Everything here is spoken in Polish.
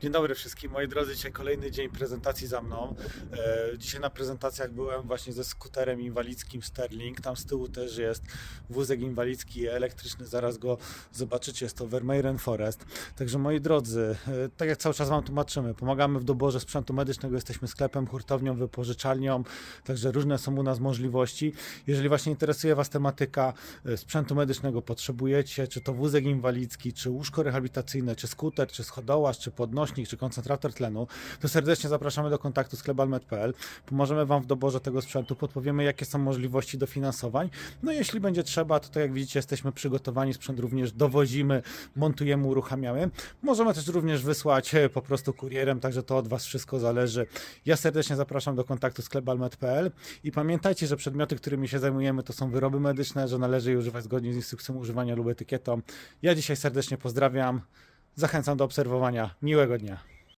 Dzień dobry wszystkim, moi drodzy. Dzisiaj kolejny dzień prezentacji za mną. E, Dzisiaj na prezentacjach byłem właśnie ze skuterem inwalidzkim Sterling. Tam z tyłu też jest wózek inwalidzki elektryczny. Zaraz go zobaczycie. Jest to Vermeeren Forest. Także moi drodzy, e, tak jak cały czas Wam tłumaczymy, pomagamy w doborze sprzętu medycznego. Jesteśmy sklepem, hurtownią, wypożyczalnią. Także różne są u nas możliwości. Jeżeli właśnie interesuje Was tematyka e, sprzętu medycznego, potrzebujecie, czy to wózek inwalidzki, czy łóżko rehabilitacyjne, czy skuter, czy schodołaz, czy podnośnik, czy koncentrator tlenu, to serdecznie zapraszamy do kontaktu z klebalmet.pl. Pomożemy Wam w doborze tego sprzętu, podpowiemy, jakie są możliwości dofinansowań. No jeśli będzie trzeba, to tak jak widzicie, jesteśmy przygotowani, sprzęt również dowozimy, montujemy, uruchamiamy. Możemy też również wysłać e, po prostu kurierem, także to od Was wszystko zależy. Ja serdecznie zapraszam do kontaktu z klebalmet.pl i pamiętajcie, że przedmioty, którymi się zajmujemy, to są wyroby medyczne, że należy je używać zgodnie z instrukcją używania lub etykietą. Ja dzisiaj serdecznie pozdrawiam. Zachęcam do obserwowania. Miłego dnia.